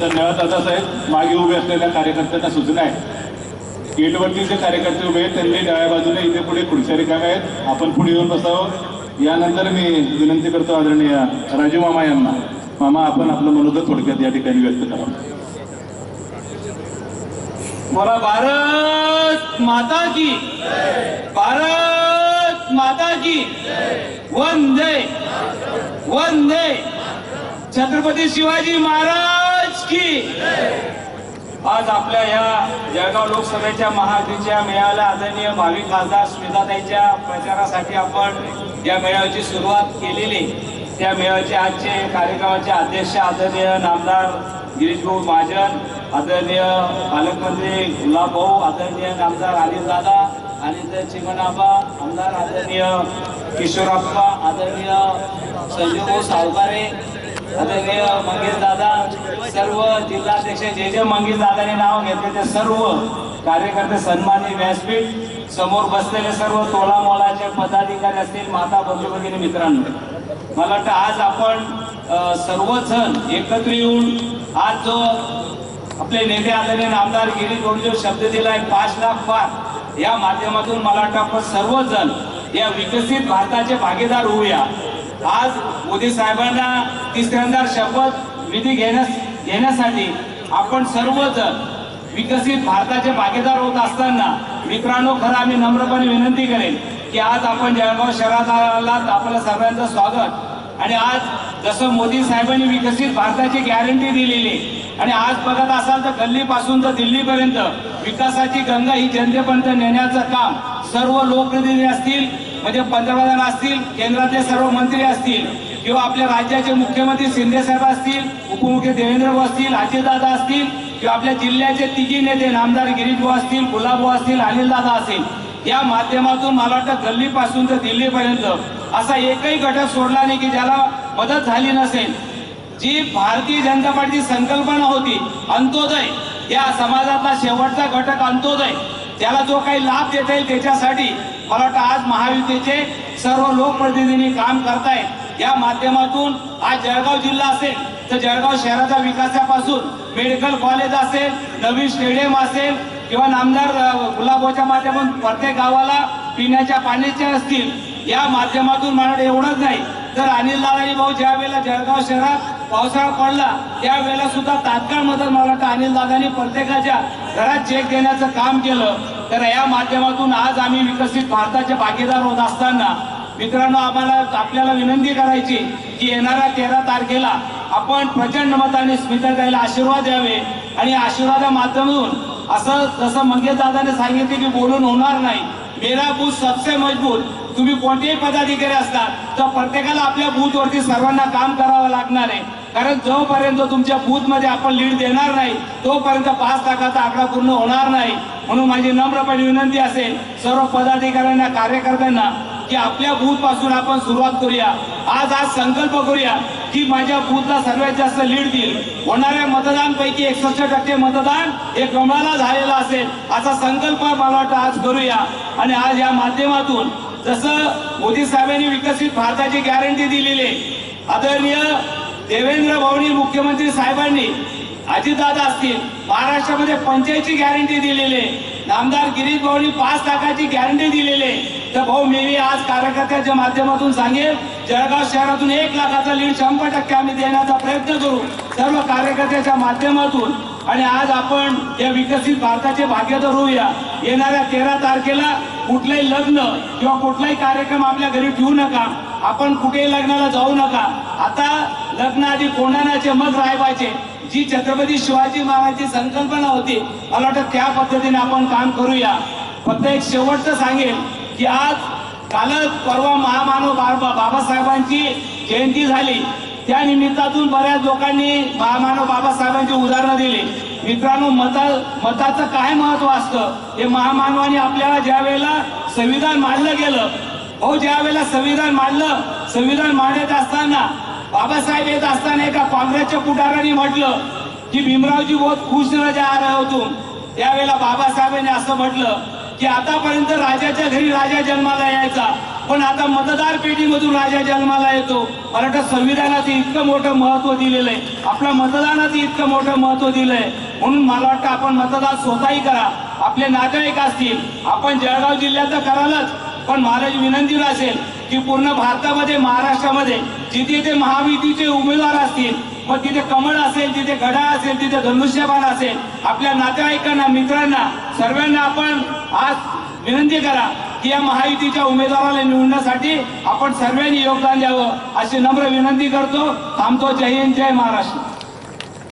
धन्यवाद दादासाहेब मागे उभे असलेल्या कार्यकर्त्यांना सूचना आहे. गेटवरती जे कार्यकर्ते उभे आहेत त्यांनी डाव्या बाजूने इथे पुढे खुर्च्या रिकाम्या आहेत. आपण पुढे येऊन बसावं. यानंतर मी विनंती करतो आदरणीय राजू मामा यांना. मामा आपण आपलं मनोगत थोडक्यात या ठिकाणी व्यक्त करावं बोला भारत माता की भारत माता की वंदे. वंदे. छत्रपती शिवाजी महाराज. की आज आपल्या या जळगाव लोकसभेच्या महायुतीच्या मेळाव्याला आदरणीय भावी खासदार स्मिताताईच्या प्रचारासाठी आपण या मेळाव्याची सुरुवात केलेली. त्या मेळाव्याचे आजचे कार्यक्रमाचे अध्यक्ष आदरणीय नामदार गिरीश भाऊ महाजन आदरणीय पालकमंत्री गुलाब भाऊ आदरणीय नामदार अनिल दादा आणि चिमणाबा आमदार आदरणीय किशोराप्पा आदरणीय संजय भाऊ सावकारे आदरणीय मंगेश दादा सर्व जिल्हाध्यक्ष जे जे मंगेश दादाने नाव घेतले ते सर्व कार्यकर्ते सन्मानी व्यासपीठ समोर बसलेले सर्व तोला मोलाचे पदाधिकारी असतील माता बंधू भगिनी मित्रांनो. मला वाटतं आज आपण सर्वजण एकत्र येऊन आज जो आपले नेते आदरणीय आमदार गिरीश भाऊ जो शब्द आहे पाच लाख पार या माध्यमातून मला वाटतं आपण सर्वजण या विकसित भारताचे भागीदार होऊया. आज मोदी साहेबांना तिसऱ्यांदा शपथ विधी घेण्यास घेण्यासाठी आपण सर्वजण विकसित भारताचे भागीदार होत असताना मित्रांनो खरं आम्ही नम्रपणे विनंती करेन की आज आपण जळगाव शहरात आलात आपलं सर्वांचं स्वागत आणि आज जसं मोदी साहेबांनी विकसित भारताची गॅरंटी दिलेली आहे. आणि आज बघत असाल तर गल्लीपासून तर दिल्लीपर्यंत विकासाची गंगा ही जनतेपर्यंत नेण्याचं काम सर्व लोकप्रतिनिधी असतील म्हणजे पंतप्रधान असतील केंद्रातले सर्व मंत्री असतील किंवा आपल्या राज्याचे मुख्यमंत्री शिंदे साहेब असतील उपमुख्य देवेंद्र भाऊ असतील अजितदादा असतील किंवा आपल्या जिल्ह्याचे तिघी नेते नामदार गिरीश भाऊ असतील गुलाबभाऊ असतील अनिलदादा असतील या माध्यमातून मला वाटतं गल्लीपासून तर दिल्लीपर्यंत असा एकही घटक सोडला नाही की ज्याला मदत झाली नसेल. जी भारतीय जनता पार्टीची संकल्पना होती अंत्योदय या समाजातला शेवटचा घटक अंत्योदय त्याला जो काही लाभ देता येईल त्याच्यासाठी मला वाटतं आज महायुतीचे सर्व लोकप्रतिनिधींनी काम करतायत. या माध्यमातून आज जळगाव जिल्हा असेल तर जळगाव शहराच्या विकासापासून मेडिकल कॉलेज असेल नवीन स्टेडियम असेल किंवा नामदार गुलाबोच्या माध्यमातून प्रत्येक गावाला पिण्याच्या पाण्याचे असतील या माध्यमातून मला एवढंच नाही. तर अनिल दादाजी भाऊ ज्या वेळेला जळगाव शहरात पावसाळा पडला त्यावेळेला सुद्धा तात्काळ मदत मला वाटतं अनिल दादानी प्रत्येकाच्या घरात चेक देण्याचं काम केलं. तर या माध्यमातून आज आम्ही विकसित भारताचे भागीदार होत असताना मित्रांनो आम्हाला आपल्याला विनंती करायची की येणाऱ्या तेरा तारखेला आपण प्रचंड मताने स्मिताताईला आशीर्वाद द्यावे. आणि आशीर्वादा माध्यमातून असं जसं मंगेश दादाने सांगितले की बोलून होणार नाही. मेरा बूथ सबसे मजबूत. तुम्ही कोणतेही पदाधिकारी असतात तर प्रत्येकाला आपल्या बूथवरती सर्वांना काम करावं लागणार आहे. कारण जोपर्यंत तुमच्या बूथमध्ये आपण लीड देणार नाही तोपर्यंत पाच लाखाचा आकडा पूर्ण होणार नाही. म्हणून माझी नम्रपणे विनंती असेल सर्व पदाधिकाऱ्यांना कार्यकर्त्यांना की आपल्या बूथपासून आपण सुरुवात करूया. आज आज संकल्प करूया की माझ्या बूथला सर्वात जास्त लीड देईल. होणाऱ्या मतदानपैकी एकसष्ट टक्के मतदान हे कमळाला झालेलं असेल असा संकल्प मला वाटतं आज करूया. आणि आज या माध्यमातून जसं मोदी साहेबांनी विकसित भारताची गॅरंटी दिलेली आहे आदरणीय देवेंद्र भाऊनी मुख्यमंत्री साहेबांनी अजितदादा असतील महाराष्ट्रामध्ये पंचायतची गॅरंटी दिलेली आहे. नामदार गिरीश भाऊनी पाच लाखाची गॅरंटी दिलेली आहे. तर भाऊ मी आज कार्यकर्त्याच्या माध्यमातून सांगेल जळगाव शहरातून एक लाखाचा लीड शंभर टक्के आम्ही देण्याचा प्रयत्न करू. सर्व कार्यकर्त्याच्या माध्यमातून. आणि आज आपण या विकसित भारताचे भाग्यदार होऊया. येणाऱ्या तेरा तारखेला कुठलंही लग्न किंवा कुठलाही कार्यक्रम आपल्या घरी ठेवू नका. आपण कुठेही लग्नाला जाऊ नका. आता लग्न आधी कोणानाचे मग रायबाचे. जी छत्रपती शिवाजी महाराजांची संकल्पना होती मला वाटतं त्या पद्धतीने आपण काम करूया. फक्त एक शेवटचं सांगेल की आज कालच परवा महामानव बाबा बाबासाहेबांची जयंती झाली. त्या निमित्तातून बऱ्याच लोकांनी महामानव बाबासाहेबांची उदाहरणं दिली. मित्रांनो मता मताचं काय महत्त्व असतं? हे महामानवाने आपल्याला ज्या वेळेला संविधान मांडलं गेलं हो ज्या वेळेला संविधान मांडलं संविधान मांडत असताना बाबासाहेब येत असताना एका काँग्रेसच्या पुढाऱ्यांनी म्हटलं की भीमरावजी बहुत खुश नजर आ रहे हो त्यावेळेला बाबासाहेबांनी असं म्हटलं की आतापर्यंत राजाच्या घरी राजा जन्माला यायचा पण आता मतदार पेटीमधून राजा जन्माला येतो. मला संविधानाचं इतकं मोठं महत्त्व दिलेलं आहे. आपल्या मतदानाचं इतकं मोठं महत्त्व दिलंय. म्हणून मला वाटतं आपण मतदान स्वतःही करा. आपले नातेवाईक असतील. आपण जळगाव जिल्ह्यात तर करालच पण महाराज विनंती असेल की पूर्ण भारतामध्ये महाराष्ट्रामध्ये जिथे जिथे महाविधीचे उमेदवार असतील मग तिथे कमळ असेल तिथे घडा असेल तिथे धनुष्यबाण असेल आपल्या नातेवाईकांना मित्रांना सर्वांना आपण आज विनंती करा की या महायुतीच्या उमेदवाराला निवडण्यासाठी आपण सर्वांनी योगदान द्यावं अशी नम्र विनंती करतो. थांबतो. जय हिंद जय महाराष्ट्र.